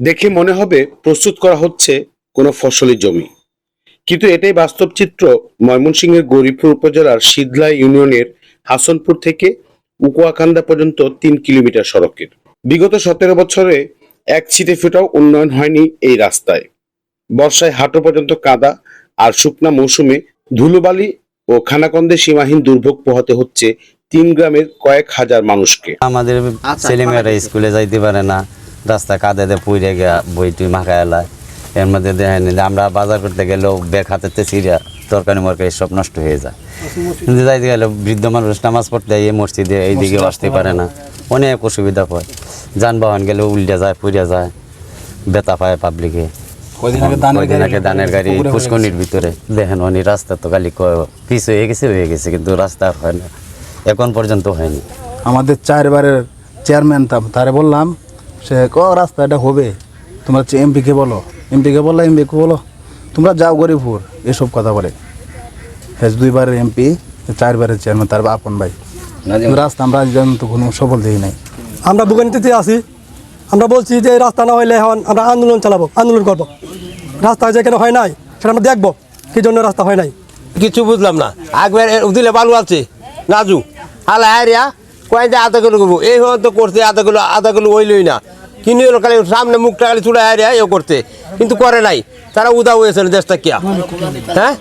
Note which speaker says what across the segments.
Speaker 1: দেখে মনে হবে প্রস্তুত করা হচ্ছে কোনো ফসলি জমি। কিন্তু এটাই বাস্তব চিত্র ময়মনসিংহের গরিবপুর উপজেলার শীতলা ইউনিয়নের হাসনপুর থেকে উকুয়াকান্দা পর্যন্ত তিন কিলোমিটার সড়কের। বিগত সতেরো বছরে এক ছিটে ফোটাও উন্নয়ন হয়নি এই রাস্তায়। বর্ষায় হাঁটু পর্যন্ত কাদা আর শুকনা মৌসুমে ধুলোবালি ও খানাকন্দে সীমাহীন দুর্ভোগ পোহাতে হচ্ছে তিন গ্রামের কয়েক হাজার মানুষকে।
Speaker 2: আমাদের ছেলেমেয়েরা স্কুলে যাইতে পারে না। রাস্তা কাদাতে পুড়ে গিয়া বই টুই মাখা এলায়। এর মধ্যে দেখেন যে আমরা বাজার করতে গেলেও ব্যাগ হাতেতে সিরিয়া তরকারি মরকারি সব নষ্ট হয়ে যায়। কিন্তু যাইতে গেলে বৃদ্ধ মানুষ নামাজ পড়তে এই মসজিদে এইদিকে আসতে পারে না। অনেক অসুবিধা হয়। যানবাহন গেলে উল্টে যায় পুড়ে যায় বেতা পায় পাবলিকে
Speaker 3: কয়দিন আগে দানের গাড়ি
Speaker 2: পুষ্কনির ভিতরে। দেখেন অনি রাস্তা তো খালি ক- পিছ হয়ে গেছে হয়ে গেছে কিন্তু রাস্তা আর হয় না। এখন পর্যন্ত হয়নি।
Speaker 3: আমাদের চারবারের চেয়ারম্যান তারে বললাম সে ক রাস্তাটা হবে। তোমরা এমপিকে বলো। এমপিকে বলল এমপিকে বলো? তোমরা যাও গরিবপুর। এসব কথা বলে। হ্যাঁ দুইবারের এমপি চারবারের চেয়ারম্যান তার আপন ভাই। রাস্তা আমরা কোনো সফল দিই নাই।
Speaker 4: আমরা ভোগান্তিতে আছি। আমরা বলছি যে রাস্তা না হইলে এখন আমরা আন্দোলন চালাবো আন্দোলন করব। রাস্তা যেখানে হয় নাই সেটা আমরা দেখব। কি জন্য রাস্তা হয় নাই?
Speaker 5: কিছু বুঝলাম না। একবার দিলে বালু আছে। নাজু। হালা হারিয়া কয় যে আধা কিলো করব এই হয়তো করছে আধা কিলো আধা কিলো ওইলই না। কিনে খালি সামনে মুখটা খালি চুড়ে আয় এ করতে। কিন্তু করে নাই। তারা উদা হয়েছিল দেশটা কিয়া? হ্যাঁ?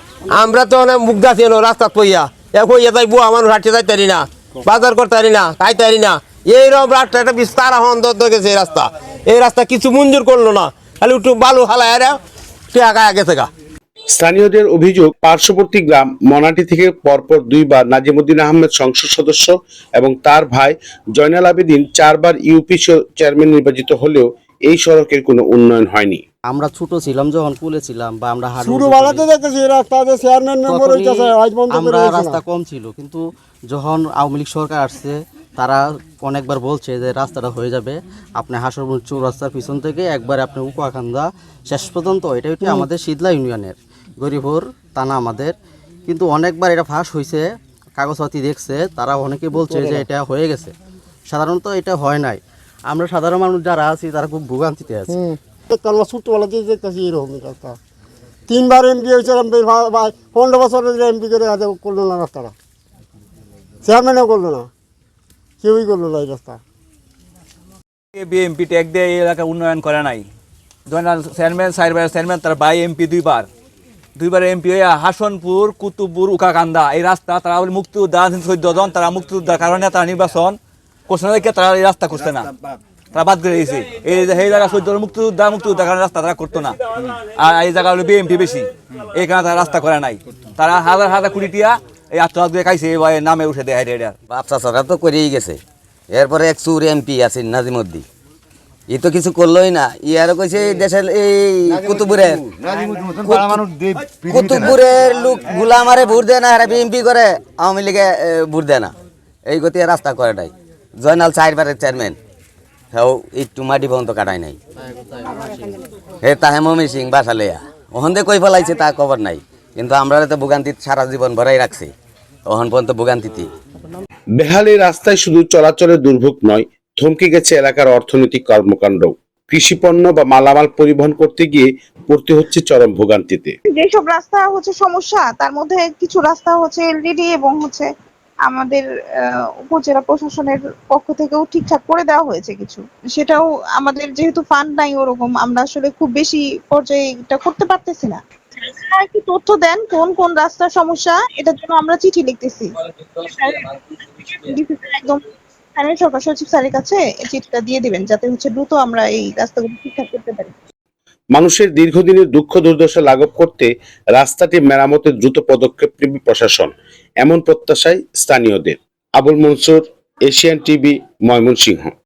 Speaker 5: আমরা তো অনেক মুখ দাসি এলো রাস্তা পইয়া। এখন এটাই বুয়া, মানুষ হাঁটতে যাইতে তারি না। বাজার করতে পারি না, খাইতে পারি না। এইরকম রাস্তা, একটা বিস্তার হন গেছে এই রাস্তা। এই রাস্তা কিছু মঞ্জুর করল না। খালি একটু বালু হালা হারিয়া টিয়া গেছে গা।
Speaker 1: স্থানীয়দের অভিযোগ পার্শ্ববর্তী গ্রাম মনাটি থেকে পরপর দুইবার নাজিমুদ্দিন আহমেদ সংসদ সদস্য এবং তার ভাই জয়নাল আবেদিন চারবার ইউপি চেয়ারম্যান নির্বাচিত হলেও এই সড়কের কোনো উন্নয়ন হয়নি।
Speaker 6: আমরা ছোট ছিলাম যখন কুলে ছিলাম বা আমরা হাঁটু
Speaker 7: শুরু
Speaker 6: উঁচু
Speaker 7: বেলাতে রাস্তা যে চেয়ারম্যান মেম্বার হইতেছে আজ পর্যন্ত
Speaker 6: আমরা রাস্তা কম ছিল কিন্তু যখন আওয়ামী লীগ সরকার আসছে তারা অনেকবার বলছে যে রাস্তাটা হয়ে যাবে আপনি হাসরপুর চৌরাস্তার পিছন থেকে একবার আপনি উকুয়াখান্দা শেষ পর্যন্ত এটা হচ্ছে আমাদের শীতলা ইউনিয়নের। গরিবর তানা আমাদের। কিন্তু অনেকবার এটা ফাঁস হয়েছে কাগজপাতি দেখছে তারা অনেকে বলছে যে এটা হয়ে গেছে। সাধারণত এটা হয় নাই। আমরা সাধারণ মানুষ যারা আছি তারা খুব ভোগান্তিতে আছে।
Speaker 7: দেখতে আমরা ছোট্টবেলাতেই দেখতেছি এরকম রাস্তা তিনবার এমপি হয়েছে পনেরো বছরের এমপি করে আজ করল না রাস্তাটা। চেয়ারম্যানও করল না। কেউই করল না এই রাস্তা।
Speaker 8: বিএমপি ট্যাগ দিয়ে এই এলাকার উন্নয়ন করে নাই। জয়নাল চেয়ারম্যান সাইবার চেয়ারম্যান তার বাই এমপি দুইবার। দুইবার এমপি হইয়া হাসনপুর, কুতুবপুর, উকাকান্দা। এই রাস্তা তারা বলে মুক্তিযোদ্ধা আছেন চোদ্দ জন তারা মুক্তিযোদ্ধার কারণে তারা নির্বাচন করছে না, দেখে তারা এই রাস্তা করছে না। তারা বাদ করে দিয়েছে এই এই জায়গা চোদ্দ মুক্তিযোদ্ধা মুক্তিযোদ্ধার কারণে রাস্তা তারা করতো না। আর এই জায়গা হলো বিএমপি বেশি। এই কারণে তারা রাস্তা করে নাই। তারা হাজার হাজার কোটি টিয়া এই আত্মহাত দিয়ে খাইছে, এবার নামে উঠে দেয়
Speaker 2: বাপসা সরকার তো করেই গেছে। এরপরে এক সুর এমপি আছে নাজিমুদ্দি ই তো কিছু করলোই না। ই আরও কইছে এই দেশের এই কুতুবুরের কুতুবুরের লোকগুলা মারে ভোট দেয় না হারা বিএমপি করে আওয়ামী লীগে ভোট দেয় না। এই গতি রাস্তা করে নাই। জয়নাল চারবারের চেয়ারম্যান। হ্যাঁ একটু মাটি পর্যন্ত কাটাই নাই। হে তাহে মমি সিং বাসা লেয়া ওখান দিয়ে কই ফেলাইছে তা খবর নাই। কিন্তু আমরা তো ভোগান্তিত সারা জীবন ভরাই রাখছি। ওহন পর্যন্ত ভোগান্তিতে।
Speaker 1: বেহাল রাস্তায় শুধু চলাচলের দুর্ভোগ নয় থমকে গেছে এলাকার অর্থনৈতিক কর্মকাণ্ড। কৃষিপণ্য বা মালামাল পরিবহন করতে গিয়ে পড়তে হচ্ছে চরম ভোগান্তিতে।
Speaker 9: যেসব রাস্তা হচ্ছে সমস্যা তার মধ্যে কিছু রাস্তা হচ্ছে এলডিডি এবং হচ্ছে আমাদের আহ, উপজেলা প্রশাসনের পক্ষ থেকেও ঠিকঠাক করে দেওয়া হয়েছে কিছু। সেটাও আমাদের যেহেতু ফান্ড নাই ওরকম আমরা আসলে খুব বেশি পর্যায়ে এটা করতে পারতেছি না। একটু তথ্য দেন কোন কোন রাস্তার সমস্যা এটার জন্য আমরা চিঠি লিখতেছি। একদম স্থানীয় সরকার সচিব স্যারের কাছে চিঠিটা দিয়ে দিবেন, যাতে হচ্ছে দ্রুত আমরা এই রাস্তাগুলো ঠিকঠাক করতে পারি।
Speaker 1: মানুষের দীর্ঘদিনের দুঃখ দুর্দশা লাঘব করতে রাস্তাটি মেরামতে দ্রুত পদক্ষেপ নেবে প্রশাসন, এমন প্রত্যাশায় স্থানীয়দের। Abul Mansur, Asian TV, Mymensingh.